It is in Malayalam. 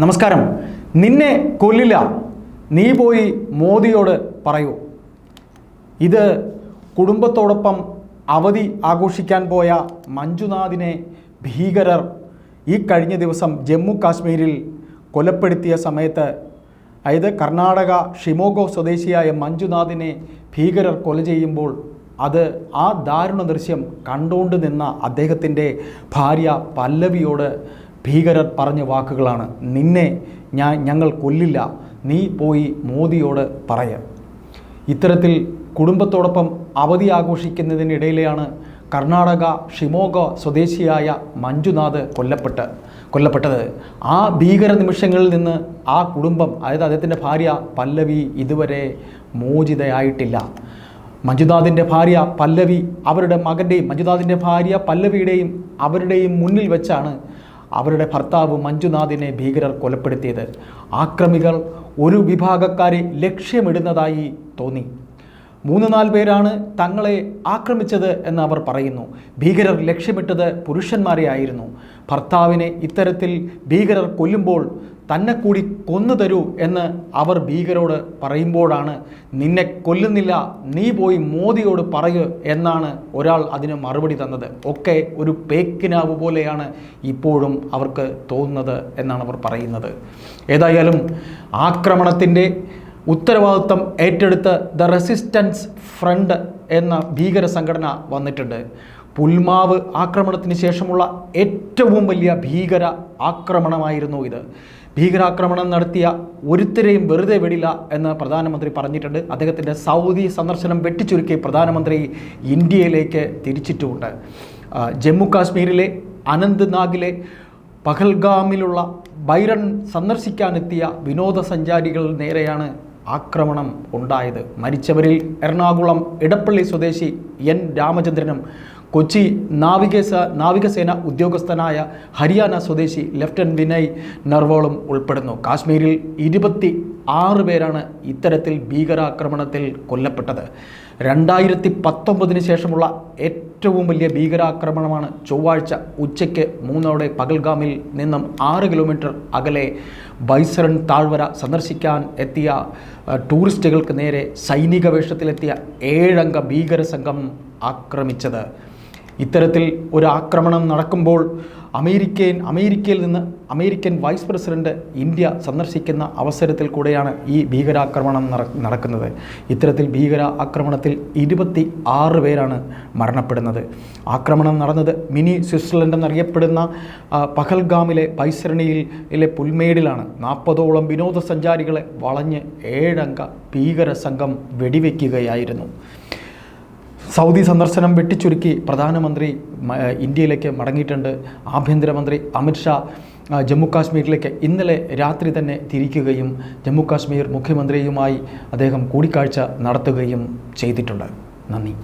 നമസ്കാരം. നിന്നെ കൊല്ലില്ല. നീ പോയി മോദിയോട് പറയൂ. ഇത് കുടുംബത്തോടൊപ്പം അവധി ആഘോഷിക്കാൻ പോയ മഞ്ജുനാഥിനെ ഭീകരർ ഈ കഴിഞ്ഞ ദിവസം ജമ്മു കാശ്മീരിൽ കൊലപ്പെടുത്തിയ സമയത്ത് അതായത് കർണാടക ഷിമോഗോ സ്വദേശിയായ മഞ്ജുനാഥിനെ ഭീകരർ കൊല ചെയ്യുമ്പോൾ അത് ആ ദാരുണ ദൃശ്യം കണ്ടുകൊണ്ട് നിന്ന അദ്ദേഹത്തിന്റെ ഭാര്യ പല്ലവിയോട് ഭീകരർ പറഞ്ഞ വാക്കുകളാണ്. നിന്നെ ഞാൻ ഞങ്ങൾ കൊല്ലില്ല. നീ പോയി മോദിയോട് പറയ. ഇത്തരത്തിൽ കുടുംബത്തോടൊപ്പം അവധി ആഘോഷിക്കുന്നതിനിടയിലെയാണ് കർണാടക ഷിമോഗ സ്വദേശിയായ മഞ്ജുനാഥ് കൊല്ലപ്പെട്ട് കൊല്ലപ്പെട്ടത്. ആ ഭീകര നിമിഷങ്ങളിൽ നിന്ന് ആ കുടുംബം അതായത് അദ്ദേഹത്തിന്റെ ഭാര്യ പല്ലവി ഇതുവരെ മോചിതയായിട്ടില്ല. മഞ്ജുനാഥിന്റെ ഭാര്യ പല്ലവി അവരുടെ മകന്റെയും മഞ്ജുനാഥിന്റെ ഭാര്യ പല്ലവിയുടെയും അവരുടെയും മുന്നിൽ വെച്ചാണ് അവരുടെ ഭർത്താവ് മഞ്ജുനാഥിനെ ഭീകരർ കൊലപ്പെടുത്തിയത്. ആക്രമികൾ ഒരു വിഭാഗക്കാരെ ലക്ഷ്യമിടുന്നതായി തോന്നി. മൂന്ന് നാല് പേരാണ് തങ്ങളെ ആക്രമിച്ചത് എന്ന് അവർ പറയുന്നു. ഭീകരർ ലക്ഷ്യമിട്ടത് പുരുഷന്മാരെ ആയിരുന്നു. ഭർത്താവിനെ ഇത്തരത്തിൽ ഭീകരർ കൊല്ലുമ്പോൾ തന്നെ കൂടി കൊന്നു തരൂ എന്ന് അവർ ഭീകരോട് പറയുമ്പോഴാണ് നിന്നെ കൊല്ലുന്നില്ല നീ പോയി മോദിയോട് പറയൂ എന്നാണ് ഒരാൾ അതിന് മറുപടി തന്നത്. ഒക്കെ ഒരു പേക്കിനാവ് പോലെയാണ് ഇപ്പോഴും അവർക്ക് തോന്നുന്നത് എന്നാണ് അവർ പറയുന്നത്. ഏതായാലും ആക്രമണത്തിന്റെ ഉത്തരവാദിത്വം ഏറ്റെടുത്ത് ദ റെസിസ്റ്റൻസ് ഫ്രണ്ട് എന്ന ഭീകര സംഘടന വന്നിട്ടുണ്ട്. പുൽമാവ് ആക്രമണത്തിന് ശേഷമുള്ള ഏറ്റവും വലിയ ഭീകര ആക്രമണമായിരുന്നു ഇത്. ഭീകരാക്രമണം നടത്തിയ ഒരുത്തരെയും വെറുതെ വിടില്ല എന്ന് പ്രധാനമന്ത്രി പറഞ്ഞിട്ടുണ്ട്. അദ്ദേഹത്തിന്റെ സൗദി സന്ദർശനം വെട്ടിച്ചുരുക്കി പ്രധാനമന്ത്രി ഇന്ത്യയിലേക്ക് തിരിച്ചിട്ടുമുണ്ട്. ജമ്മു കാശ്മീരിലെ അനന്ത്നാഗിലെ പഹൽഗാമിലുള്ള ബൈറൺ സന്ദർശിക്കാനെത്തിയ വിനോദസഞ്ചാരികൾ നേരെയാണ് ആക്രമണം ഉണ്ടായത്. മരിച്ചവരിൽ എറണാകുളം ഇടപ്പള്ളി സ്വദേശി എൻ രാമചന്ദ്രനും കൊച്ചി നാവികസ നാവികസേന ഉദ്യോഗസ്ഥനായ ഹരിയാന സ്വദേശി ലെഫ്റ്റനന്റ് വിനയ് നർവോളും ഉൾപ്പെടുന്നു. കാശ്മീരിൽ ഇരുപത്തി ആറ് പേരാണ് ഇത്തരത്തിൽ ഭീകരാക്രമണത്തിൽ കൊല്ലപ്പെട്ടത്. രണ്ടായിരത്തി പത്തൊമ്പതിന് ശേഷമുള്ള ഏറ്റവും വലിയ ഭീകരാക്രമണമാണ് ചൊവ്വാഴ്ച ഉച്ചയ്ക്ക് മൂന്നോടെ പകൽഗാമിൽ നിന്നും ആറ് കിലോമീറ്റർ അകലെ ബൈസറൺ താഴ്വര സന്ദർശിക്കാൻ എത്തിയ ടൂറിസ്റ്റുകൾക്ക് നേരെ സൈനിക വേഷത്തിലെത്തിയ ഏഴംഗ ഭീകര സംഘം ആക്രമിച്ചത്. ഇത്തരത്തിൽ ഒരു ആക്രമണം നടക്കുമ്പോൾ അമേരിക്കൻ അമേരിക്കയിൽ നിന്ന് അമേരിക്കൻ വൈസ് പ്രസിഡന്റ് ഇന്ത്യ സന്ദർശിക്കുന്ന അവസരത്തിൽ കൂടെയാണ് ഈ ഭീകരാക്രമണം നടക്കുന്നത്. ഇത്തരത്തിൽ ഭീകരാക്രമണത്തിൽ ഇരുപത്തി ആറ് പേരാണ് മരണപ്പെടുന്നത്. ആക്രമണം നടന്നത് മിനി സ്വിറ്റ്സർലൻഡ് എന്നറിയപ്പെടുന്ന പഹൽഗാമിലെ പൈസരണിയിലെ പുൽമേടിലാണ്. നാൽപ്പതോളം വിനോദസഞ്ചാരികളെ വളഞ്ഞ് ഏഴംഗ ഭീകര സംഘം വെടിവെക്കുകയായിരുന്നു. സൗദി സന്ദർശനം വെട്ടിച്ചുരുക്കി പ്രധാനമന്ത്രി ഇന്ത്യയിലേക്ക് മടങ്ങിയിട്ടുണ്ട്. ആഭ്യന്തരമന്ത്രി അമിത്ഷാ ജമ്മു കാശ്മീരിലേക്ക് ഇന്നലെ രാത്രി തന്നെ തിരിക്കുകയും ജമ്മു കാശ്മീർ മുഖ്യമന്ത്രിയുമായി അദ്ദേഹം കൂടിക്കാഴ്ച നടത്തുകയും ചെയ്തിട്ടുണ്ട്. നന്ദി.